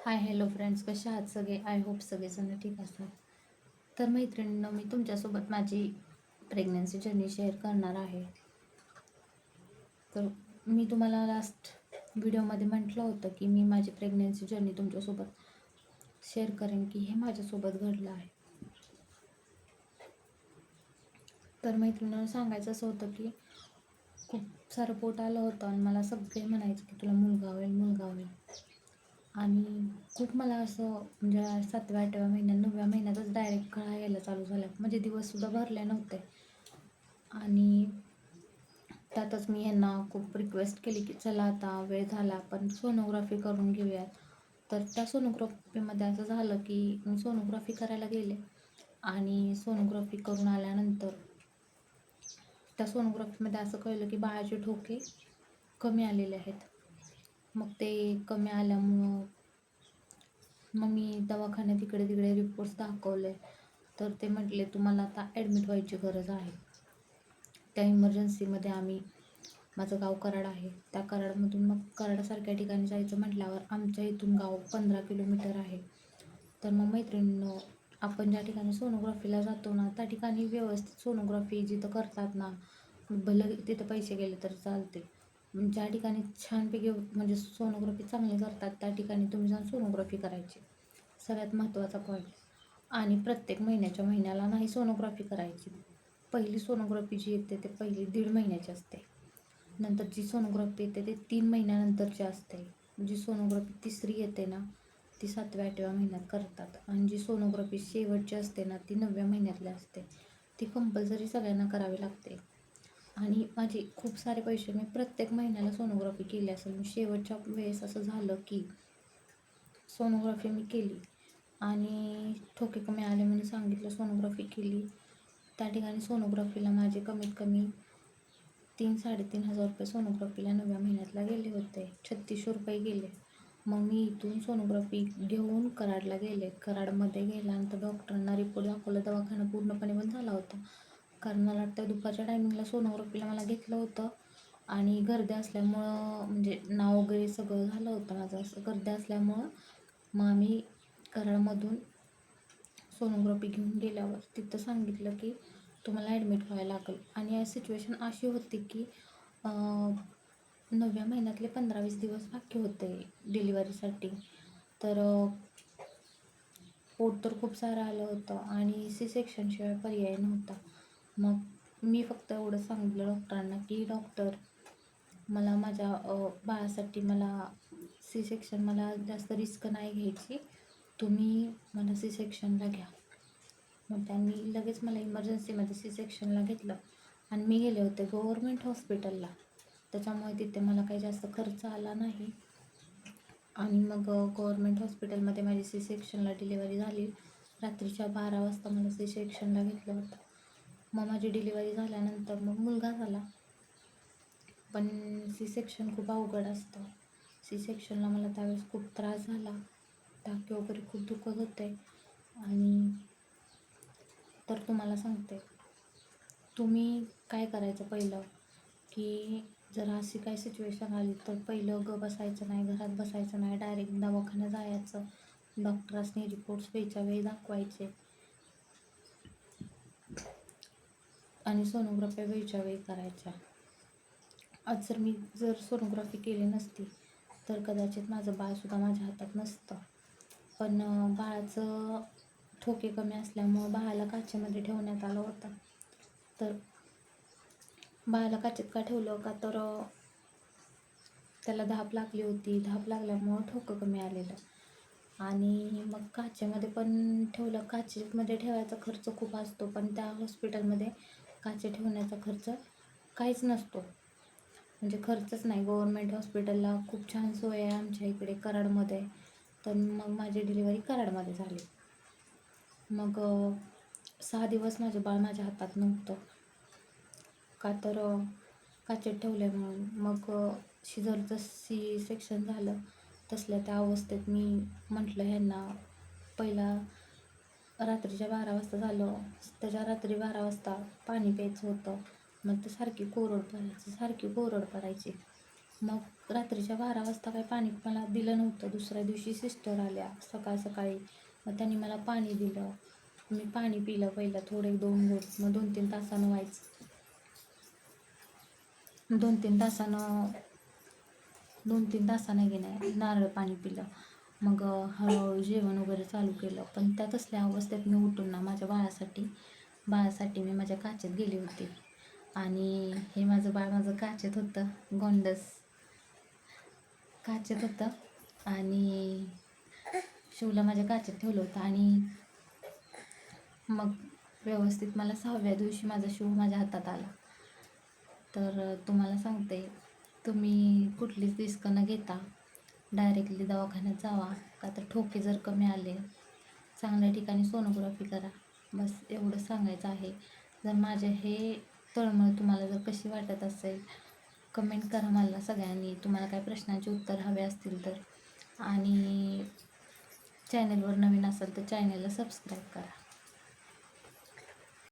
Hi hello friends कसे आहात सगळे? आय होप सगळेजण ठीक असतात तर मैत्रिणींनो मी तुमच्यासोबत माझी प्रेग्नन्सी जर्नी शेअर करणार आहे. तर मी तुम्हाला लास्ट व्हिडिओमध्ये म्हटलं होतं की मी माझी प्रेग्नन्सी जर्नी तुमच्यासोबत शेअर करेन की हे माझ्यासोबत घडलं आहे. तर मैत्रिणींना सांगायचं असं होतं की खूप सारं पोट आलं होतं आणि मला सगळे म्हणायचे की तुला मुलगा होईल मुलगा होईल. आणि खूप मला असं म्हणजे सातव्या आठव्या महिन्यात नवव्या महिन्यातच डायरेक्ट कळा यायला चालू झाला. म्हणजे दिवससुद्धा भरले नव्हते. आणि त्यातच मी यांना खूप रिक्वेस्ट केली की चला आता वेळ झाला आपण सोनोग्राफी करून घेऊयात. तर त्या सोनोग्राफीमध्ये असं झालं की मी सोनोग्राफी करायला गेले. आणि सोनोग्राफी करून आल्यानंतर त्या सोनोग्राफीमध्ये असं कळलं की बाळाचे ठोके कमी आलेले आहेत. मग ते कमी आल्यामुळं मग मी दवाखान्यात इकडे तिकडे रिपोर्ट्स दाखवले. तर ते म्हटले तुम्हाला आता ॲडमिट व्हायची गरज आहे. त्या इमर्जन्सीमध्ये आम्ही माझं गाव कराड आहे. त्या कराडमधून मग कराडासारख्या ठिकाणी जायचं म्हटल्यावर आमच्या इथून गाव पंधरा किलोमीटर आहे. तर मग मैत्रिणीनं आपण ज्या ठिकाणी सोनोग्राफीला जातो ना त्या ठिकाणी व्यवस्थित सोनोग्राफी जिथं करतात ना भलं तिथं पैसे गेले तर चालते. ज्या ठिकाणी छानपैकी म्हणजे सोनोग्राफी चांगली करतात त्या ठिकाणी तुम्ही जाऊन सोनोग्राफी करायची. सगळ्यात महत्त्वाचा पॉईंट आणि प्रत्येक महिन्याच्या महिन्याला नाही सोनोग्राफी करायची. पहिली सोनोग्राफी जी येते ते पहिली दीड महिन्याची असते. नंतर जी सोनोग्राफी येते ते तीन महिन्यानंतरची असते. जी सोनोग्राफी तिसरी येते ना ती सातव्या आठव्या महिन्यात करतात. आणि जी सोनोग्राफी शेवटची असते ना ती नवव्या महिन्यातली असते. ती कंपल्सरी सगळ्यांना करावी लागते. आणि माझे खूप सारे पैसे मी प्रत्येक महिन्याला सोनोग्राफी केली असेल. शेवटच्या वेळेस असं झालं की सोनोग्राफी मी केली. आणि ठोके कमी आले म्हणून सांगितलं सोनोग्राफी केली. त्या ठिकाणी सोनोग्राफीला माझे कमीत कमी तीन साडेतीन हजार रुपये सोनोग्राफीला नव्या महिन्यातला गेले होते. छत्तीसशे रुपये गेले. मग मी इथून सोनोग्राफी घेऊन कराडला गेले. कराडमध्ये गेल्यानंतर डॉक्टरांना रिपोर्ट दाखवला. दवाखाना पूर्णपणे बंद झाला होता. कारण मला वाटतं दुपारच्या टायमिंगला सोनोग्राफीला मला घेतलं होतं. आणि गर्दी असल्यामुळं म्हणजे नाव वगैरे सगळं झालं होतं माझं. असं गर्दी असल्यामुळं मग आम्ही कराडमधून सोनोग्राफी घेऊन गेल्यावर तिथं सांगितलं की तुम्हाला ॲडमिट व्हायला लागेल. आणि सिच्युएशन अशी होती की नवव्या महिन्यातले पंधरा वीस दिवस बाकी होते डिलिव्हरीसाठी तर पोट तर खूप सारं आलं होतं आणि सी सेक्शनशिवाय पर्याय नव्हता. मग मी फक्त एवढं सांगितलं डॉक्टरांना की डॉक्टर मला माझ्या बाळासाठी मला सी सेक्शन मला जास्त रिस्क नाही घ्यायची. तुम्ही मला सी सेक्शनला घ्या. मग त्यांनी लगेच मला इमर्जन्सीमध्ये सी सेक्शनला घेतलं. आणि मी गेले होते गव्हर्मेंट हॉस्पिटलला त्याच्यामुळे तिथे मला काही जास्त खर्च आला नाही. आणि मग गव्हर्मेंट हॉस्पिटलमध्ये माझी सी सेक्शनला डिलिव्हरी झाली. रात्रीच्या बारा वाजता मला सी सेक्शनला घेतलं होतं. मग माझी डिलिव्हरी झाल्यानंतर मग मुलगा झाला. पण सी सेक्शन खूप अवघड असतं. सी सेक्शनला मला त्यावेळेस खूप त्रास झाला. टाके वगैरे खूप दुखत होते. आणि तर तुम्हाला सांगते तुम्ही काय करायचं पहिलं? की जर अशी काय सिच्युएशन आली तर पहिलं ग बसायचं नाही घरात बसायचं नाही डायरेक्ट दवाखान्यात जायचं. डॉक्टरांनी रिपोर्ट्स वेळच्या वेळी दाखवायचे. आणि सोनोग्राफी वेळच्या वेळी करायच्या आज जर मी जर सोनोग्राफी केली नसती तर कदाचित माझं बाळसुद्धा माझ्या हातात नसतं. पण बाळाचं ठोके कमी असल्यामुळं बाळाला काचेमध्ये ठेवण्यात आलं होतं. तर बाळाला काचेत का ठेवलं का तर त्याला धाप लागली होती. धाप लागल्यामुळं ठोकं कमी आलेलं. आणि मग काचेमध्ये पण ठेवलं. काचेमध्ये ठेवायचा खर्च खूप असतो पण त्या हॉस्पिटलमध्ये काचे ठेवण्याचा खर्च काहीच नसतो. म्हणजे खर्चच नाही. गव्हर्मेंट हॉस्पिटलला खूप छान सोय आहे आमच्या इकडे कराडमध्ये. तर मग माझी डिलिव्हरी कराडमध्ये झाली. मग सहा दिवस माझं बाळ माझ्या हातात नव्हतं. का तर काचेत ठेवले म्हणून. मग शिजरचं सी सेक्शन झालं तसल्या त्या अवस्थेत मी म्हटलं ह्यांना पहिला रात्रीच्या बारा वाजता झालं. त्याच्या रात्री बारा वाजता पाणी प्यायचं होतं. मग ते सारखी कोरड पडायची सारखी कोरड पडायची मग रात्रीच्या बारा वाजता काही पाणी मला दिलं नव्हतं. दुसऱ्या दिवशी सिस्टर आल्या सकाळ सकाळी. मग त्यांनी मला पाणी दिलं. मी पाणी पिलं पहिलं थोडे दोन घोट. मग दोन तीन तासानं व्हायचं. दोन तीन तासानं दोन तीन तासानं गेलं नारळ पाणी पिलं. मग हळूहळू जेवण वगैरे चालू केलं. पण त्या तसल्या अवस्थेत मी उठून ना माझ्या बाळासाठी बाळासाठी मी माझ्या काचेत गेले होते. आणि हे माझं बाळ माझं काचेत होतं गोंडस. काचेत होतं. आणि शिवला माझ्या काचेत ठेवलं होतं. आणि मग व्यवस्थित मला सहाव्या दिवशी माझा शिव माझ्या हातात आला. तर तुम्हाला सांगते तुम्ही कुठलीच रिस्क न घेता डायरेक्टली दवाखान्यात जावा. का तर ठोके जर कमी आले चांगल्या ठिकाणी सोनोग्राफी करा. बस एवढं सांगायचं आहे. जर माझे हे तळमळ तुम्हाला जर कशी वाटत असेल कमेंट करा मला सगळ्यांनी. तुम्हाला काय प्रश्नांची उत्तर हवे असतील तर. आणि चॅनलवर नवीन असेल तर चॅनलला सबस्क्राईब करा.